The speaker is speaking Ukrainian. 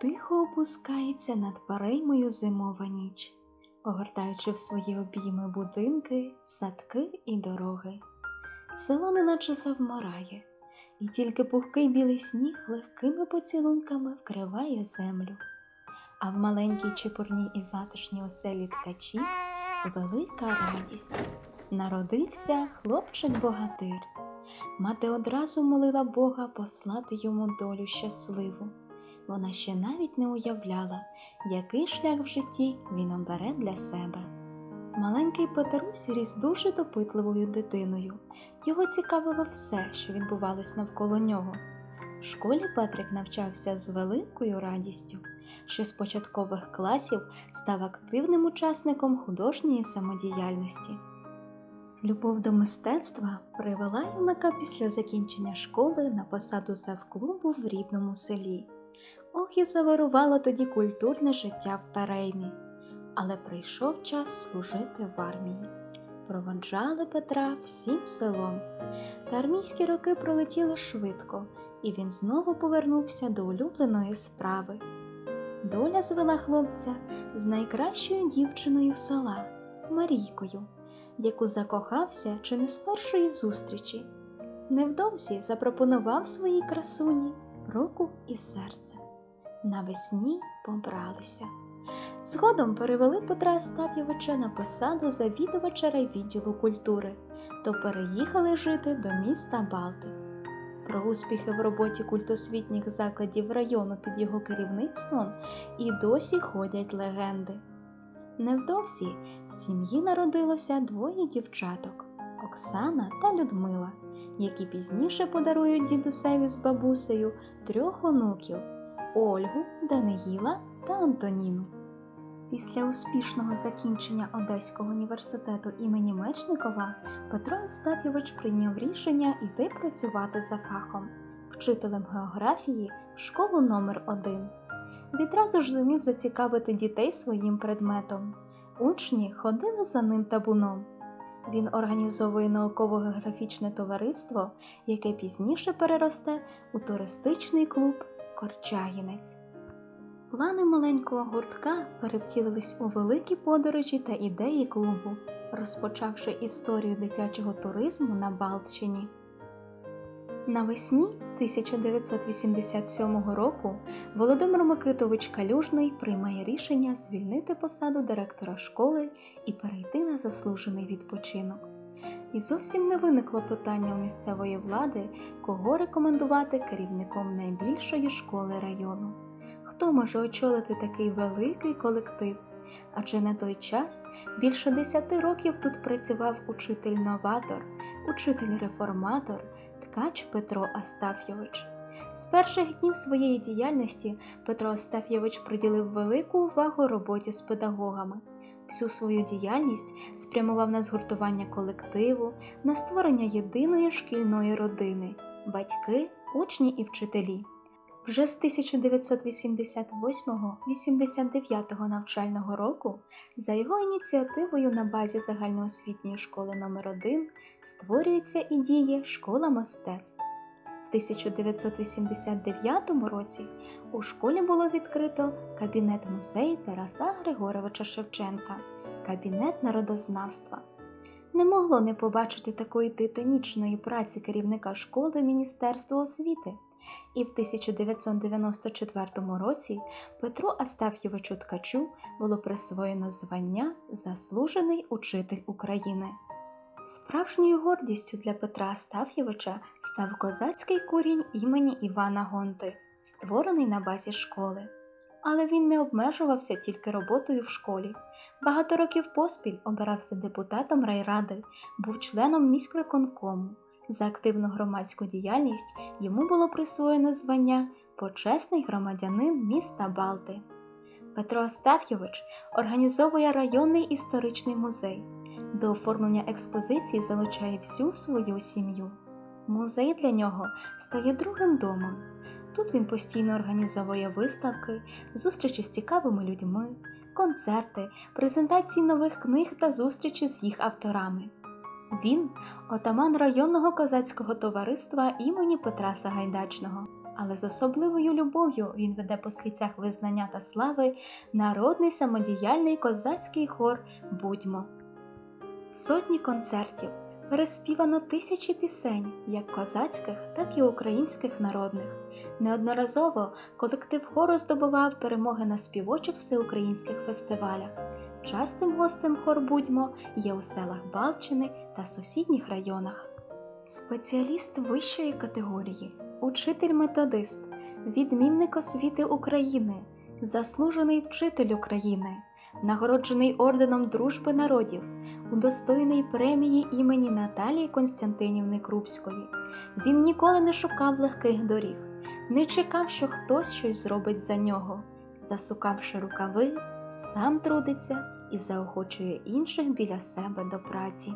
Тихо опускається над переймою зимова ніч, огортаючи в свої обійми будинки, садки і дороги. Село неначе завмирає, і тільки пухкий білий сніг легкими поцілунками вкриває землю. А в маленькій чепурній і затишній оселі ткачів велика радість. Народився хлопчик-богатир. Мати одразу молила Бога послати йому долю щасливу. Вона ще навіть не уявляла, який шлях в житті він обере для себе. Маленький Петерусь ріс дуже допитливою дитиною. Його цікавило все, що відбувалось навколо нього. В школі Петрик навчався з великою радістю, що з початкових класів став активним учасником художньої самодіяльності. Любов до мистецтва привела юнака після закінчення школи на посаду завклубу в рідному селі. Ох і завирувало тоді культурне життя в Переймі, але прийшов час служити в армії. Проводжали Петра всім селом. Та армійські роки пролетіли швидко, і він знову повернувся до улюбленої справи. Доля звела хлопця з найкращою дівчиною села Марійкою, яку закохався чи не з першої зустрічі. Невдовзі запропонував своїй красуні руку і серце. Навесні побралися. Згодом перевели Петра Остап'євича на посаду завідувача райвідділу культури, то переїхали жити до міста Балти. Про успіхи в роботі культосвітніх закладів району під його керівництвом і досі ходять легенди. Невдовзі в сім'ї народилося двоє дівчаток Оксана та Людмила, які пізніше подарують дідусеві з бабусею трьох онуків Ольгу, Даниїла та Антоніну. Після успішного закінчення Одеського університету імені Мечникова Петро Остаф'євич прийняв рішення йти працювати за фахом, вчителем географії в школу номер 1 Відразу ж зумів зацікавити дітей своїм предметом. Учні ходили за ним табуном. Він організовує науково-географічне товариство, яке пізніше переросте у туристичний клуб Корчагінець. Плани маленького гуртка перевтілились у великі подорожі та ідеї клубу, розпочавши історію дитячого туризму на Балтчині. Навесні 1987 року Володимир Микитович Калюжний приймає рішення звільнити посаду директора школи і перейти на заслужений відпочинок. І зовсім не виникло питання у місцевої влади, кого рекомендувати керівником найбільшої школи району. Хто може очолити такий великий колектив? Адже на той час більше десяти років тут працював учитель-новатор, учитель-реформатор, ткач Петро Астаф'євич. З перших днів своєї діяльності Петро Астаф'євич приділив велику увагу роботі з педагогами. Всю свою діяльність спрямував на згуртування колективу, на створення єдиної шкільної родини батьки, учні і вчителі. Вже з 1988-89 навчального року за його ініціативою на базі загальноосвітньої школи номер 1 створюється і діє школа мистецтв. В 1989 році у школі було відкрито кабінет музей Тараса Григоровича Шевченка, кабінет народознавства. Не могло не побачити такої титанічної праці керівника школи Міністерства освіти. І в 1994 році Петру Астаф'євичу Ткачу було присвоєно звання Заслужений учитель України. Справжньою гордістю для Петра Астаф'євича став козацький курінь імені Івана Гонти, створений на базі школи. Але він не обмежувався тільки роботою в школі. Багато років поспіль обирався депутатом райради, був членом міськвиконкому. За активну громадську діяльність йому було присвоєно звання Почесний громадянин міста Балти. Петро Остаф'євич організовує районний історичний музей. До оформлення експозиції залучає всю свою сім'ю. Музей для нього стає другим домом. Тут він постійно організовує виставки, зустрічі з цікавими людьми, концерти, презентації нових книг та зустрічі з їх авторами. Він отаман районного козацького товариства імені Петра Сагайдачного, але з особливою любов'ю він веде по східцях визнання та слави народний самодіяльний козацький хор Будьмо. Сотні концертів, переспівано тисячі пісень, як козацьких, так і українських народних. Неодноразово колектив хору здобував перемоги на співочих всеукраїнських фестивалях. Частим гостем хор Будьмо є у селах Балчини та сусідніх районах. Спеціаліст вищої категорії, учитель-методист, відмінник освіти України, заслужений вчитель України, нагороджений орденом Дружби народів, удостоєний премії імені Наталії Константинівни Крупської. Він ніколи не шукав легких доріг, не чекав, що хтось щось зробить за нього. Засукавши рукави, сам трудиться і заохочує інших біля себе до праці.